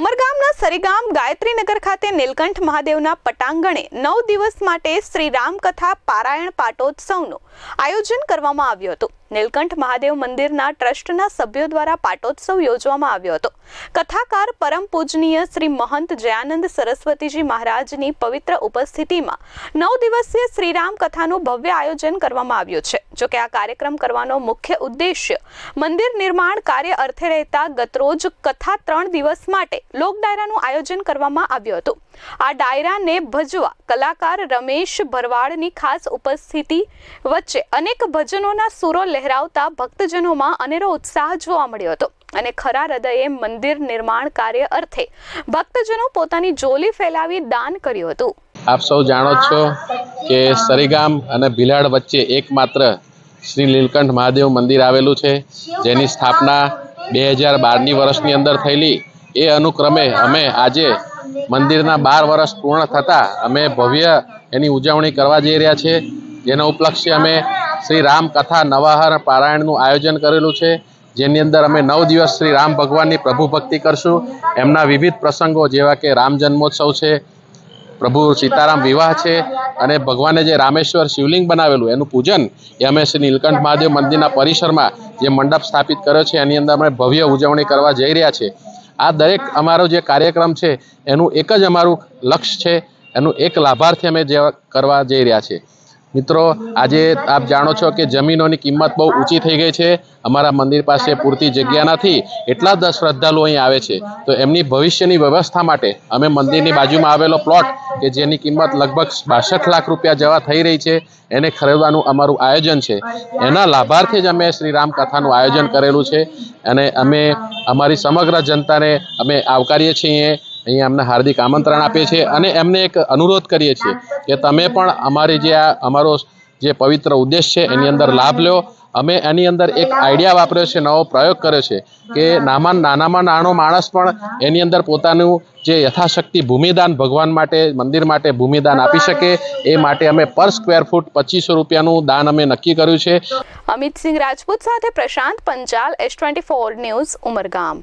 ઉમરગામના સરીગામ ગાયત્રીનગર ખાતે નીલકંઠ મહાદેવના પટાંગણે નવ દિવસ માટે શ્રી રામકથા પારાયણ પાટોત્સવનું આયોજન કરવામાં આવ્યું હતું. નીલકંઠ મહાદેવ મંદિરના ટ્રસ્ટના સભ્યો દ્વારા પાટોત્સવ યોજવામાં આવ્યો હતો. કથાકાર પરમ પૂજનીય શ્રી મહંત જયાનંદ સરસ્વતીજી મહારાજની પવિત્ર ઉપસ્થિતિમાં નવ દિવસીય શ્રીરામ કથાનું ભવ્ય આયોજન કરવામાં આવ્યું છે. જોકે આ કાર્યક્રમ કરવાનો મુખ્ય ઉદ્દેશ્ય મંદિર નિર્માણ કાર્ય અર્થે રહેતા ગતરોજ કથા ત્રણ દિવસ માટે લોક ડાયરાનું આયોજન કરવામાં આવ્યું હતું. આ ડાયરાને ભજવા કલાકાર રમેશ ભરવાડની ખાસ ઉપસ્થિતિ વચ્ચે અનેક ભજનોના સુરો લહેરાવતા ભક્તજનોમાં અનેરો ઉત્સાહ જોવા મળ્યો હતો અને ખરા હૃદયે મંદિર નિર્માણ કાર્ય અર્થે ભક્તજનો પોતાની જોલી ફેલાવી દાન કર્યું હતું. આપ સૌ જાણો છો કે સરીગામ અને ભીલાડ વચ્ચે એકમાત્ર શ્રી નીલકંઠ મહાદેવ મંદિર આવેલું છે. જેની સ્થાપના બે હજાર બારની વર્ષની અંદર થયેલી એ અનુક્રમે અમે આજે મંદિરના બાર વર્ષ પૂર્ણ થતાં અમે ભવ્ય એની ઉજવણી કરવા જઈ રહ્યા છીએ જેના ઉપલક્ષે અમે શ્રી રામ કથા નવાહર પારાયણનું આયોજન કરેલું છે. જેની અંદર અમે નવ દિવસ શ્રી રામ ભગવાનની પ્રભુ ભક્તિ કરશું. એમના વિવિધ પ્રસંગો જેવા કે રામ જન્મોત્સવ છે, પ્રભુ સીતારામ વિવાહ છે અને ભગવાને જે રામેશ્વર શિવલિંગ બનાવેલું એનું પૂજન એ અમે શ્રી નીલકંઠ મહાદેવ મંદિરના પરિસરમાં જે મંડપ સ્થાપિત કર્યો છે, એની અંદર અમે ભવ્ય ઉજવણી કરવા જઈ રહ્યા છે. આ દરેક અમારો જે કાર્યક્રમ છે, એનું એક જ અમારું લક્ષ્ય છે, એનું એક લાભાર્થી અમે જે કરવા જઈ રહ્યા છે મિત્રો, આજે આપ જાણો છો કે જમીનોની કિંમત બહુ ઊંચી થઈ ગઈ છે. અમારા મંદિર પાસે પૂરતી જગ્યા નથી. એટલા જ શ્રદ્ધાળુઓ અહીં આવે છે. તો એમની ભવિષ્યની વ્યવસ્થા માટે અમે મંદિરની બાજુમાં આવેલો પ્લોટ કે જેની કિંમત લગભગ બાસઠ લાખ રૂપિયા જેવા થઈ રહી છે. એને ખરીદવાનું અમારું આયોજન છે. એના લાભાર્થી જ અમે શ્રી રામકથાનું આયોજન કરેલું છે. અને અમે અમારી સમગ્ર જનતાને અમે આવકારીએ છીએ. અહીંયા અમને હાર્દિક આમંત્રણ આપીએ છીએ. અને એમને એક અનુરોધ કરીએ છીએ કે તમે પણ અમારી જે આ અમારો જે પવિત્ર ઉદ્દેશ છે એની અંદર લાભ લો અમે એની અંદર એક આઈડિયા વાપર્યો છે નવો પ્રયોગ કર્યો છે કે નામાં નાનામાં નાનો માણસ પણ એની અંદર પોતાનું જે યથાશક્તિ ભૂમિદાન ભગવાન માટે મંદિર માટે ભૂમિદાન આપી શકે એ માટે અમે પર સ્ક્વેર ફૂટ પચીસો રૂપિયાનું દાન અમે નક્કી કર્યું છે. અમિત સિંહ રાજપૂત સાથે Prashant Panchal S twenty four news Umargam.